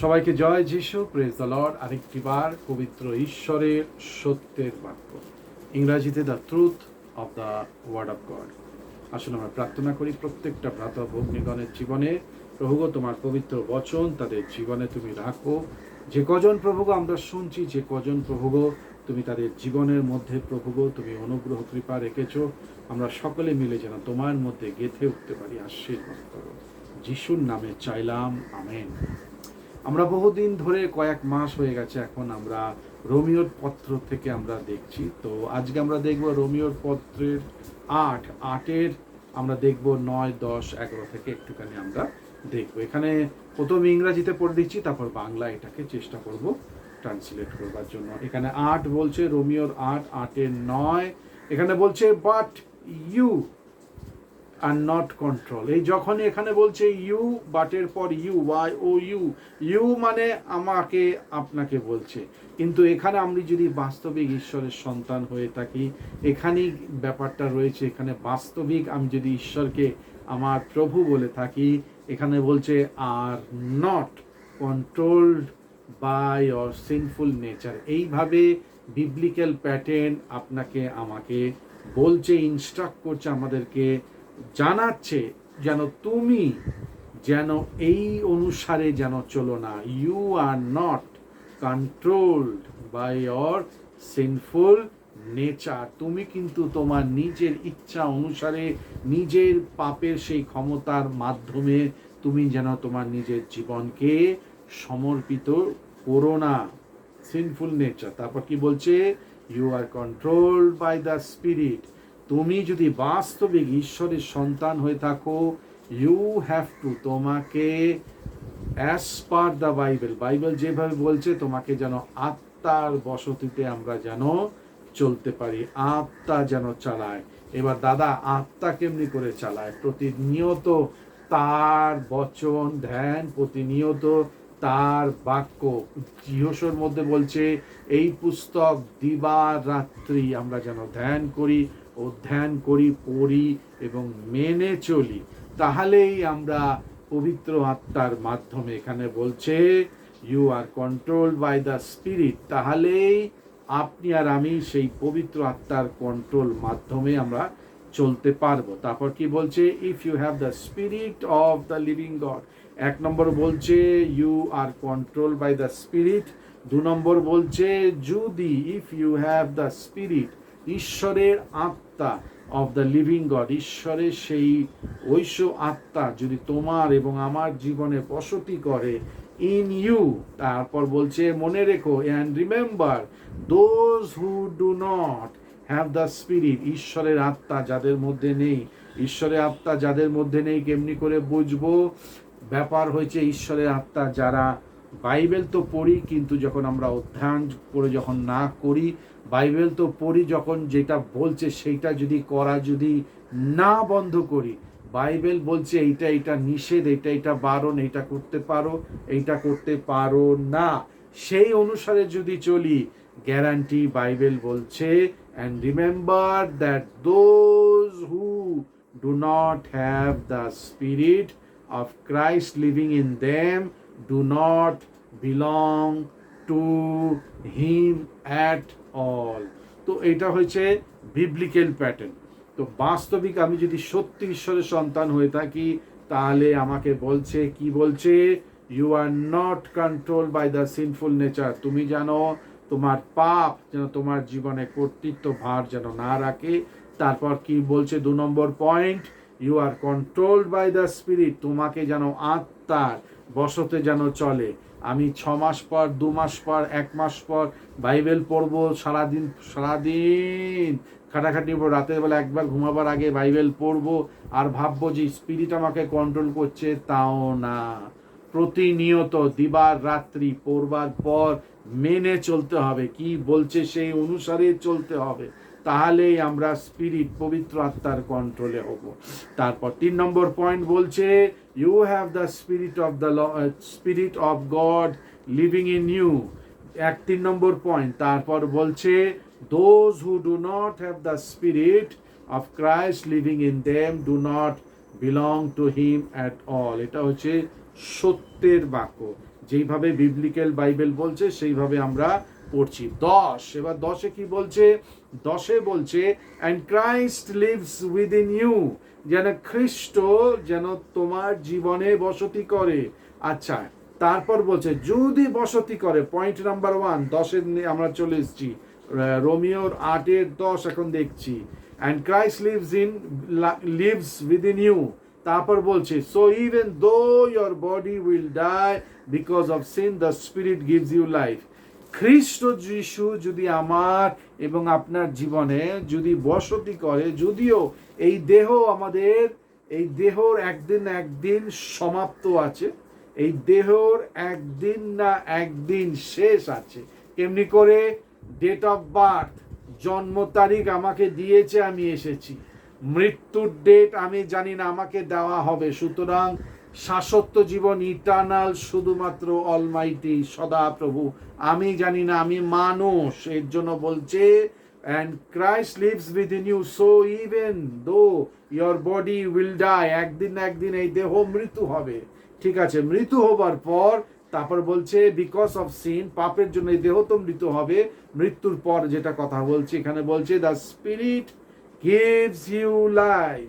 সবাইকে জয় যিশু praise the Lord আরেকটি বার পবিত্র ঈশ্বরের সত্যের বাক্য। ইংরাজিতে the truth of the word of God আসলে আমরা প্রার্থনা করি, প্রত্যেকটা ভ্রাত ভগ্নিগণের জীবনে, প্রভুগ তোমার পবিত্র বচন, তাদের জীবনে তুমি রাখো। যে কজন প্রভুগ আমরা শুনছি, যে কজন প্রভুগ তুমি তাদের জীবনের মধ্যে প্রভুগ তুমি অনুগ্রহ, কৃপা রেখেছো, আমরা সকলে মিলে যেন তোমার মধ্যে গেথে উঠতে পারি, আশীর্বাদ করো। যিশুর নামে চাইলাম, আমেন। আমরা বহুদিন ধরে কয়েক মাস হয়ে গেছে এখন আমরা রোমিওর পত্র থেকে আমরা দেখছি। তো আজকে আমরা দেখব রোমিওর পত্রের আট, আটের আমরা দেখব নয়, দশ, এগারো থেকে একটুখানি আমরা দেখব। এখানে প্রথম ইংরাজিতে পড়ে দিচ্ছি, তারপর বাংলা এটাকে চেষ্টা করব ট্রান্সলেট করবার জন্য। এখানে আট বলছে, রোমিওর আট, আটের নয়। এখানে বলছে but you are not control এই যখনই এখানে বলছে ইউ বাটের পর you Y O U you মানে আমাকে, আপনাকে বলছে। কিন্তু এখানে আমি যদি বাস্তবিক ঈশ্বরের সন্তান হয়ে থাকি, এখানেই ব্যাপারটা রয়েছে, এখানে বাস্তবিক আমি যদি ঈশ্বরকে আমার প্রভু বলে থাকি, এখানে বলছে আর not controlled by or sinful nature এইভাবে বিবলিক্যাল প্যাটার্ন আপনাকে, আমাকে বলছে ইনস্ট্রাক্ট করছে আমাদেরকে জানাচ্ছে যেন তুমি যেন এই অনুসারে যেন চলো না। You are not controlled by our sinful nature তুমি কিন্তু তোমার নিজের ইচ্ছা অনুসারে নিজের পাপের সেই ক্ষমতার মাধ্যমে তুমি যেন তোমার নিজের জীবনকে সমর্পিত করো না। সিনফুল নেচার তারপর কি বলছে? You are controlled by the spirit তুমি যদি বাস্তবিক ঈশ্বরের সন্তান হয়ে থাকো ইউ হ্যাভ টু তোমাকে as per the Bible Bible যেভাবে বলছে, তোমাকে যেন আত্মার বসতিতে আমরা যেন চলতে পারি, আত্মা যেন চালায়। এবার দাদা, আত্মা কেমনি করে চালায়? প্রতিনিয়ত তার বচন, ধ্যান, প্রতিনিয়ত তার বাক্য। জিহসর মধ্যে বলছে, এই পুস্তক দিবা রাত্রি আমরা যেন ধ্যান করি অধ্যয়ন করি, পড়ি এবং মেনে চলি। তাহলেই আমরা পবিত্র আত্মার মাধ্যমে এখানে বলছে you are control by the spirit তাহলেই আপনি আর আমি সেই পবিত্র আত্মার কন্ট্রোল মাধ্যমে আমরা চলতে পারব। তারপর কি বলছে? If you have the spirit of the living God এক নম্বর বলছে you are control by the spirit দু নম্বর বলছে, যদি if you have the spirit ঈশ্বরের আত্মা অফ দ্য লিভিং গড ঈশ্বরের সেই ঐশ্য আত্মা যদি তোমার এবং আমার জীবনে বসতি করে ইন ইউ তারপর বলছে, মনে রেখো and remember those who do not have the spirit ঈশ্বরের আত্মা যাদের মধ্যে নেই, ঈশ্বরের আত্মা যাদের মধ্যে নেই, কেমনি করে বুঝব? ব্যাপার হয়েছে, ঈশ্বরের আত্মা যারা বাইবেল তো পড়ি, কিন্তু যখন আমরা অধ্যয়ন করে যখন না করি, বাইবেল তো পড়ি যখন যেটা বলছে সেইটা যদি করা যদি না বন্ধ করি, বাইবেল বলছে এইটা এটা নিষেধ এটা এটা বারণ, এইটা করতে পারো, এইটা করতে পারো না। সেই অনুসারে যদি চলি গ্যারান্টি বাইবেল বলছে and remember that those who do not have the spirit of Christ living in them do not belong to him at all. তো এটা হচ্ছে বিবলিক্যাল প্যাটার্ন তো বাস্তবিক আমি যদি সত্যি ঈশ্বরের সন্তান হয়ে থাকি, তাহলে আমাকে বলছে, কি বলছে? You are not control by the sinful nature তুমি জানো, তোমার পাপ যেন তোমার জীবনে কর্তৃত্ব ভার যেন না রাখে। তারপর কি বলছে? দু নম্বর point you are controlled by the spirit তোমাকে যেন আত্মার বসতে যেন চলে। আমি ছ মাস পর, দু মাস পর, এক মাস পর বাইবেল পড়ব, সারাদিন সারাদিন খাটাখাটি রাতের বেলা একবার ঘুমাবার আগে বাইবেল পড়ব আর ভাববো যে স্পিরিট আমাকে কন্ট্রোল করছে তাও না। প্রতিনিয়ত দিবার রাত্রি পড়বার পর মেনে চলতে হবে, কি বলছে সেই অনুসারে চলতে হবে। তাহলেই আমরা স্পিরিট পবিত্র আত্মার কন্ট্রোলে হব। তারপর তিন নম্বর পয়েন্ট বলছে you have the spirit of the spirit of God living in you এক, তিন নম্বর পয়েন্ট তারপর বলছে those who do not have the spirit of Christ living in them do not belong to him at all এটা হচ্ছে সত্যের বাক্য। যেইভাবে বিবলিক্যাল বাইবেল বলছে, সেইভাবে আমরা পড়ছি। দশ, এবার দশে কি বলছে? দশে বলছে and Christ lives within you যেন খ্রিস্ট যেন তোমার জীবনে বসতি করে। আচ্ছা তারপর বলছে, যদি বসতি করে। পয়েন্ট নাম্বার ওয়ান দশের আমরা চলে এসেছি। রোমিওর আটের দশ এখন দেখছি। And Christ lives in lives within you তারপর বলছে so even though your body will die because of sin the spirit gives you life খ্রিস্ট যিশু যদি আমার এবং আপনার জীবনে যদি বসতি করে, যদিও এই দেহ আমাদের, এই দেহর একদিন একদিন সমাপ্ত আছে, এই দেহর একদিন না একদিন শেষ আছে। কেমনি করে? ডেট অফ বার্থ জন্ম তারিখ আমাকে দিয়েছে, আমি এসেছি। মৃত্যুর ডেট আমি জানি না, আমাকে দেওয়া হবে। সুতরাং শাশ্বত জীবন ইটার্নাল শুধুমাত্র অলমাইটি সদা প্রভু আমি জানি না, আমি মানুষ। এর জন্য বলছে and Christ lives within you so even though your body will die একদিন না একদিন এই দেহ মৃত্যু হবে। ঠিক আছে, মৃত্যু হবার পর, তারপর বলছে বিকজ অফ সিন পাপের জন্য এই দেহ তো মৃত্যু হবে। মৃত্যুর পর যেটা কথা বলছে, এখানে বলছে the spirit gives you life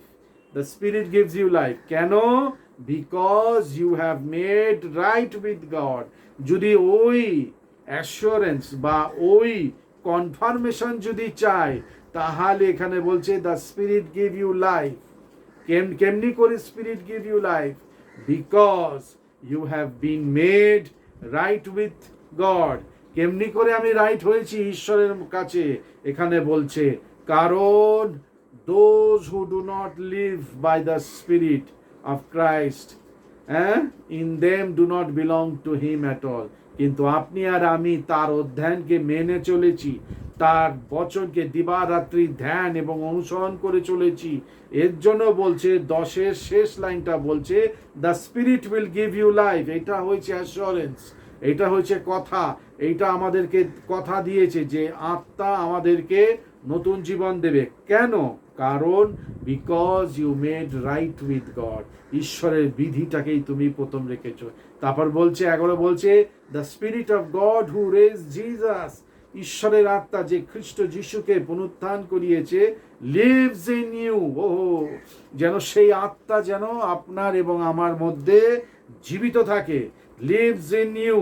the Spirit gives you life কেন? Because you have made right with God যদি ওই অ্যাসুরেন্স বা ওই কনফার্মেশন যদি চাই, তাহলে এখানে বলছে the spirit give you life কেম, কেমনি করে spirit give you life because you have been made right with God কেমনি করে আমি রাইট হয়েছি ঈশ্বরের কাছে? এখানে বলছে, কারণ those who do not live by the spirit of Christ হ্যাঁ in them do not belong to him at all কিন্তু আপনি আর আমি তার অধ্যয়নকে মেনে চলেছি, তার বচনকে দিবারাত্রি ধ্যান এবং অনুসরণ করে চলেছি। এর জন্য বলছে, দশের শেষ লাইনটা বলছে the spirit will give you life এটা হয়েছে অ্যাসুরেন্স এটা হচ্ছে কথা, এইটা আমাদেরকে কথা দিয়েছে যে আত্মা আমাদেরকে নতুন জীবন দেবে। কেন? কারণ because you made right with God ঈশ্বরের বিধিটাকেই তুমি প্রথম রেখেছো। তারপর বলছে এগারো বলছে the spirit of God who raise Jesus ঈশ্বরের আত্মা যে খ্রিস্ট যিশুকে পুনরুত্থান করিয়েছে লিভস ইন ইউ ও যেন সেই আত্মা যেন আপনার এবং আমার মধ্যে জীবিত থাকে lives in you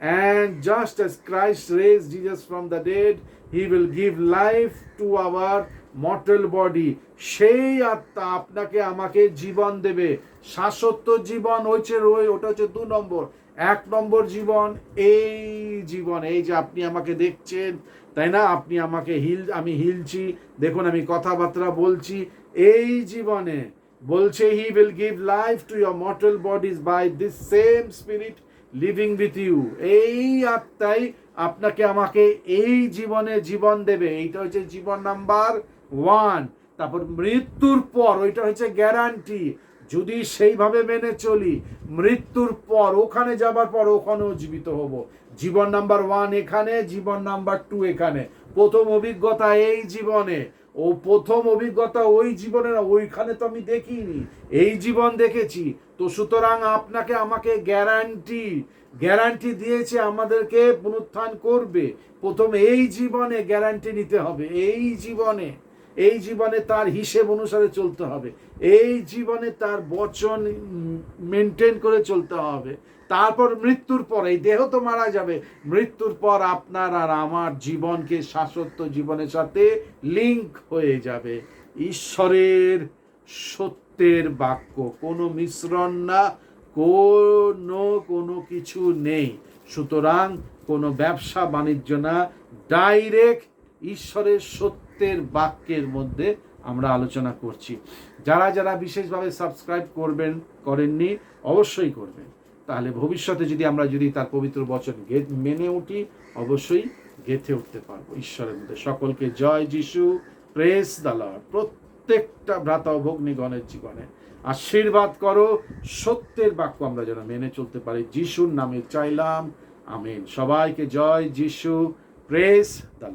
and just as Christ raise Jesus from the dead, he will give life to our mortal body. সেই আত্মা আপনাকে, আমাকে জীবন দেবে। শাশ্বত জীবন হচ্ছে রই ওটা হচ্ছে দু নম্বর। এক নম্বর জীবন, এই জীবন, এই যে আপনি আমাকে দেখছেন, তাই না? আপনি আমাকে হিল, আমি হিলছি, দেখুন আমি কথাবার্তা বলছি। এই জীবনে বলছে he will give life to your mortal bodies by this same spirit living with you এই আত্মাই আপনাকে, আমাকে এই জীবনে জীবন দেবে। এইটা হচ্ছে জীবন নাম্বার ওয়ান, তারপর মৃত্যুর পর, ওইটা হচ্ছে গ্যারান্টি যদি সেইভাবে মেনে চলি, মৃত্যুর পর, ওখানে যাবার পর ওখানেও জীবিত হব। জীবন নাম্বার ওয়ান এখানে, জীবন নাম্বার টু এখানে। প্রথম অভিজ্ঞতা এই জীবনে। ও প্রথম অভিজ্ঞতা ওই জীবনে না, ওইখানে তো আমি দেখিনি। এই জীবন দেখেছি। তো সুতরাং আপনাকে আমাকে গ্যারান্টি গ্যারান্টি দিয়েছে, আমাদেরকে পুনরুত্থান করবে। প্রথম এই জীবনে গ্যারান্টি নিতে হবে, এই জীবনে। এই জীবনে তার হিসেব অনুসারে চলতে হবে। এই জীবনে তার বচন মেনটেন করে চলতে হবে। তারপর মৃত্যুর পর, এই দেহ তো মারা যাবে। মৃত্যুর পর আপনার আর আমার জীবনকে শাশ্বত জীবনের সাথে লিঙ্ক হয়ে যাবে। ঈশ্বরের সত্যের বাক্য, কোনো মিশ্রণ না, কোনো কোনো কিছু নেই। সুতরাং কোনো ব্যবসা, বাণিজ্য না। ডাইরেক্ট ঈশ্বরের সত্যের বাক্যের মধ্যে আমরা আলোচনা করছি। যারা যারা বিশেষভাবে সাবস্ক্রাইব করবেন, করেননি, অবশ্যই করবেন। তাহলে ভবিষ্যতে যদি আমরা যদি তার পবিত্র বচন মেনে উঠি, অবশ্যই গেথে উঠতে পারব ঈশ্বরের মধ্যে। সকলকে জয় যিশু প্রেস দ্য প্রত্যেকটা ভ্রাতা ভগ্নীগণের জীবনে আশীর্বাদ করো। সত্যের বাক্য আমরা যেন মেনে চলতে পারি, যিশুর নামে চাইলাম। আমিন। সবাইকে জয় যিশু প্রেস দ্য